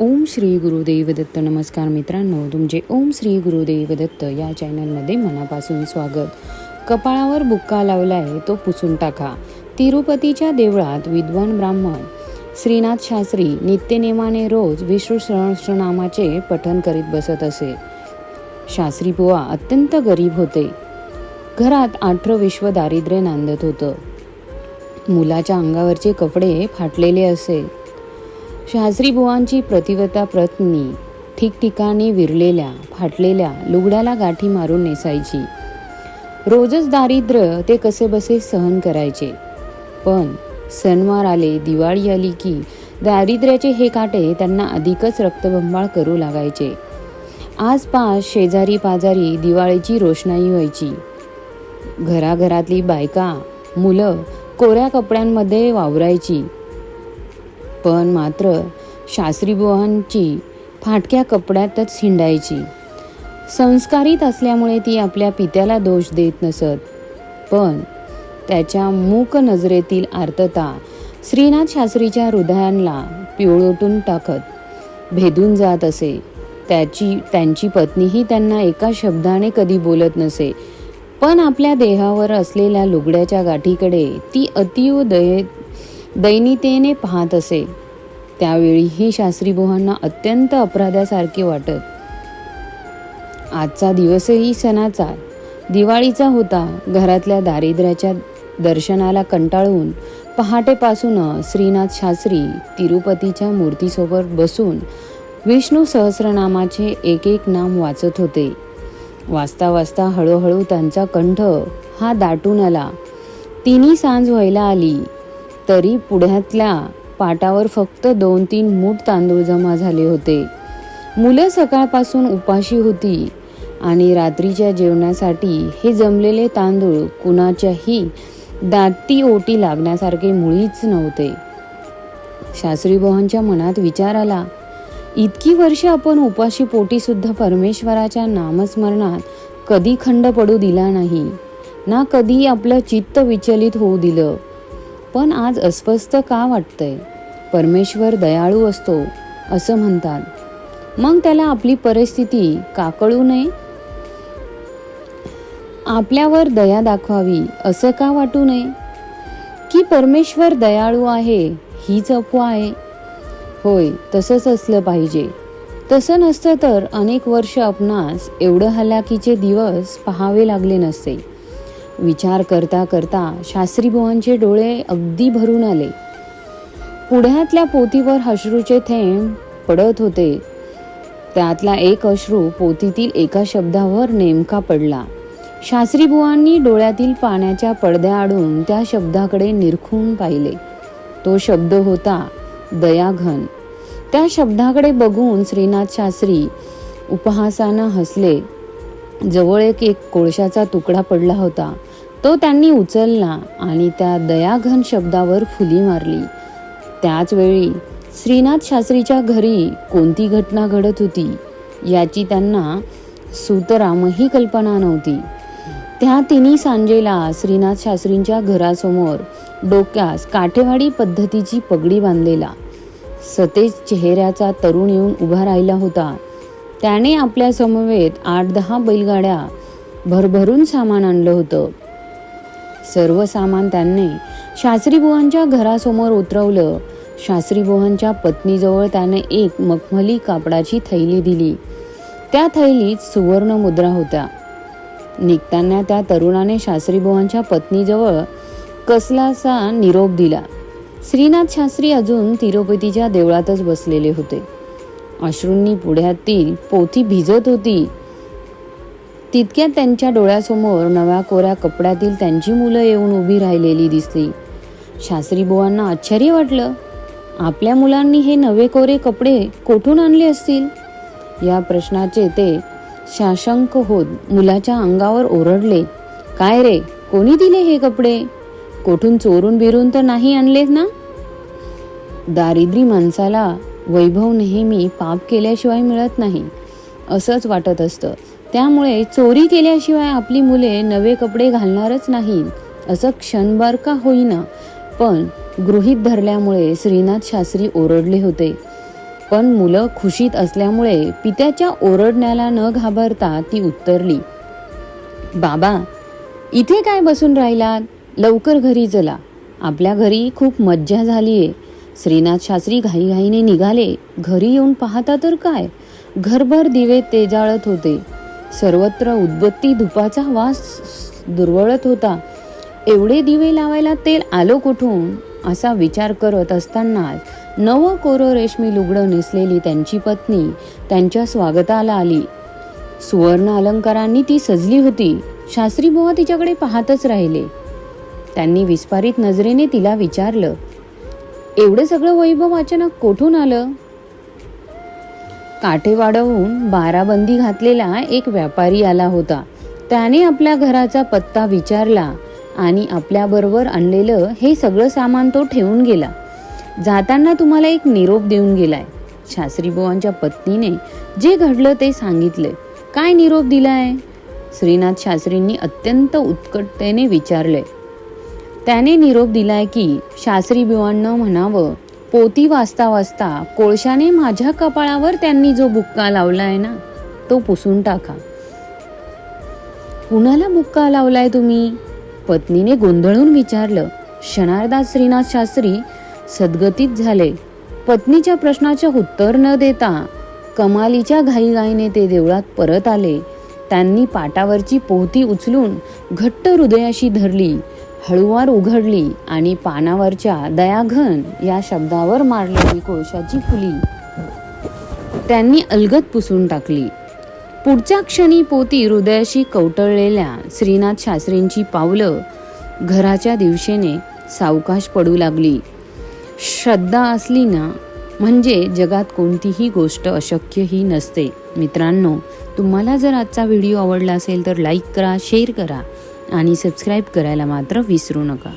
ओम श्री गुरुदेव दत्त नमस्कार मित्रांनो तुमचे ओम श्री गुरुदेव दत्त या चॅनलमध्ये मनापासून स्वागत. कपाळावर बुक्का लावलाय तो पुसून टाका. तिरुपतीच्या देवळात विद्वान ब्राह्मण श्रीनाथ शास्त्री नित्यनेमाने रोज विष्णू सहस्रनामाचे पठन करीत बसत असे. शास्त्री बुवा अत्यंत गरीब होते. घरात आठरं विश्व दारिद्र्य नांदत होतं. मुलाच्या अंगावरचे कपडे फाटलेले असे. शास्त्रीबुवांची प्रतिवता पत्नी ठिकठिकाणी विरलेल्या फाटलेल्या लुगड्याला गाठी मारून नेसायची. रोजच दारिद्र्य ते कसे बसे सहन करायचे. पण सणवार आले दिवाळी आली की दारिद्र्याचे हे काटे त्यांना अधिकच रक्तबंबाळ करू लागायचे. आसपास शेजारी पाजारी दिवाळीची रोषणाई व्हायची. घराघरातली बायका मुलं कोऱ्या कपड्यांमध्ये वावरायची. पण मात्र शास्त्रीबुवांची फाटक्या कपड्यातच हिंडायची. संस्कारित असल्यामुळे ती आपल्या पित्याला दोष देत नसत. पण त्याच्या मूक नजरेतील आर्तता श्रीनाथ शास्त्रीच्या हृदयांना पिवळोटून टाकत भेदून जात असे. त्याची त्यांची पत्नीही त्यांना एका शब्दाने कधी बोलत नसे. पण आपल्या देहावर असलेल्या लुगड्याच्या गाठीकडे ती अतीव दये दैनितेने पाहत असे. त्यावेळीही शास्त्रीबुहांना अत्यंत अपराधासारखे वाटत. आजचा दिवसही सणाचा. दिवाळीचा होता. घरातल्या दारिद्र्याच्या दर्शनाला कंटाळून पहाटेपासून श्रीनाथ शास्त्री तिरुपतीच्या मूर्तीसोबत बसून विष्णू सहस्रनामाचे एक एक नाम वाचत होते. वाचता वाचता हळूहळू त्यांचा कंठ हा दाटून आला. तिन्ही सांज व्हायला आली. तरी पुढ्यातल्या पाटावर फक्त दोन तीन मूठ तांदूळ जमा झाले होते. मुलं सकाळपासून उपाशी होती आणि रात्रीच्या जेवणासाठी हे जमलेले तांदूळ कुणाच्याही दाती ओटी लागण्यासारखे मुळीच नव्हते. शास्त्रीबोहांच्या मनात विचार आला इतकी वर्ष आपण उपाशी पोटी सुद्धा परमेश्वराच्या नामस्मरणात कधी खंड पडू दिला नाही. ना कधी आपलं चित्त विचलित होऊ दिलं. पण आज अस्वस्थ का वाटतंय? परमेश्वर दयाळू असतो असं म्हणतात. मग त्याला आपली परिस्थिती का कळू नये? आपल्यावर दया दाखवावी असं का वाटू नये? की परमेश्वर दयाळू आहे हीच अफवा आहे? होय तसंच असलं पाहिजे. तसं नसतं तर अनेक वर्ष आपणास एवढं हलाखीचे दिवस पहावे लागले नसते. विचार करता करता शास्त्रीबुवांचे डोळे अगदी भरून आले. पुढ्यातल्या पोतीवर अश्रूचे थेंब पडत होते. त्यातला एक अश्रू पोतीतील एका शब्दावर नेमका पडला. शास्त्रीबुवांनी डोळ्यातील पाण्याच्या पडद्याआडून त्या शब्दाकडे निरखून पाहिले. तो शब्द होता दयाघन. त्या शब्दाकडे बघून श्रीनाथ शास्त्री उपहासानं हसले. जवळ एक एक कोळशाचा तुकडा पडला होता. तो त्यांनी उचलला आणि त्या दयाघन शब्दावर फुली मारली. त्याच वेळी श्रीनाथ शास्त्रीच्या घरी कोणती घटना घडत होती याची त्यांना सुतरामही कल्पना नव्हती. त्या तिन्ही सांजेला श्रीनाथ शास्त्रींच्या घरासमोर डोक्यास काठेवाडी पद्धतीची पगडी बांधलेला. सतेज चेहऱ्याचा तरुण येऊन उभा राहिला होता. त्याने आपल्या समवेत आठ दहा बैलगाड्या भरभरून सामान आणलं होतं. सर्व सामान त्यांनी शास्त्रीबुवांच्या घरासमोर उतरवलं. शास्त्रीबुवांच्या पत्नीजवळ त्याने एक मखमली कापडाची थैली दिली. त्या थैलीत सुवर्ण मुद्रा होत्या. निघताना त्या तरुणाने शास्त्रीबुवांच्या पत्नीजवळ कसलासा निरोप दिला. श्रीनाथ शास्त्री अजून तिरुपतीच्या देवळातच बसलेले होते. अश्रूंनी पुढ्यातील पोथी भिजत होती. तितक्यात त्यांच्या डोळ्यासमोर नव्या कोऱ्या कपड्यातील त्यांची मुलं येऊन उभी राहिलेली दिसली. शास्त्रीबुवांना आश्चर्य वाटलं. आपल्या मुलांनी हे नवे कोरे कपडे कोठून आणले असतील? या प्रश्नाचे ते शाशंक होत मुलाच्या अंगावर ओरडले. काय रे कोणी दिले हे कपडे? कोठून चोरून बिरून तर नाही आणलेत ना? दारिद्री माणसाला वैभव नेहमी पाप केल्याशिवाय मिळत नाही असंच वाटत असतं. त्यामुळे चोरी केल्याशिवाय आपली मुले नवे कपडे घालणारच नाही असं क्षणभर का होईना. पण गृहीत धरल्यामुळे श्रीनाथ शास्त्री ओरडले होते. पण मुलं खुशीत असल्यामुळे पित्याच्या ओरडण्याला न घाबरता ती उत्तरली बाबा इथे काय बसून राहिलात? लवकर घरी चला. आपल्या घरी खूप मज्जा झालीये. श्रीनाथ शास्त्री घाईघाईने निघाले. घरी येऊन पाहता तर काय? घरभर दिवे तेजाळत होते. सर्वत्र उदबत्ती धुपाचा वास दुर्वळत होता. एवढे दिवे लावायला तेल आलो कुठून? असा विचार करत असतानाच नवं कोरं रेशमी लुगडं नेसलेली त्यांची पत्नी त्यांच्या स्वागताला आली. सुवर्ण अलंकारांनी ती सजली होती. शास्त्री बुवा तिच्याकडे पाहतच राहिले. त्यांनी विस्फारित नजरेने तिला विचारलं एवढं सगळं वैभव अचानक कोठून आलं? काठे वाढवून बाराबंदी घातलेला एक व्यापारी आला होता. त्याने आपल्या घराचा पत्ता विचारला आणि आपल्याबरोबर आणलेलं हे सगळं सामान तो ठेवून गेला. जाताना तुम्हाला एक निरोप देऊन गेलाय. शास्त्रीबुवांच्या पत्नीने जे घडलं ते सांगितले. काय निरोप दिलाय? श्रीनाथ शास्त्रींनी अत्यंत उत्कटतेने विचारले त्याने निरोप दिलाय की शास्त्री बुवांना म्हणावं पोती वाचता वाचता कोळशाने माझ्या कपाळावर त्यांनी जो बुक्का लावलाय ना तो पुसून टाका. कुणाला बुक्का लावलाय तुम्ही? पत्नीने गोंधळून विचारलं. क्षणार्धात श्रीनाथ शास्त्री सद्गतीत झाले. पत्नीच्या प्रश्नाचे उत्तर न देता कमालीच्या घाईघाईने ते देवळात परत आले. त्यांनी पाटावरची पोहती उचलून घट्ट हृदयाशी धरली. हळुवार उघडली आणि पानावरच्या दयाघन या शब्दावर मारलेली कोळशाची फुली. त्यांनी अलगत पुसून टाकली. पुढच्या क्षणी पोती हृदयाशी कवटळलेल्या श्रीनाथ शास्त्रींची पावलं घराच्या दिवशेने सावकाश पडू लागली. श्रद्धा असली ना म्हणजे जगात कोणतीही गोष्ट अशक्य ही नसते. मित्रांनो तुम्हाला जर आजचा व्हिडिओ आवडला असेल तर लाईक करा शेअर करा. आणि सबस्क्राईब करायला मात्र विसरू नका.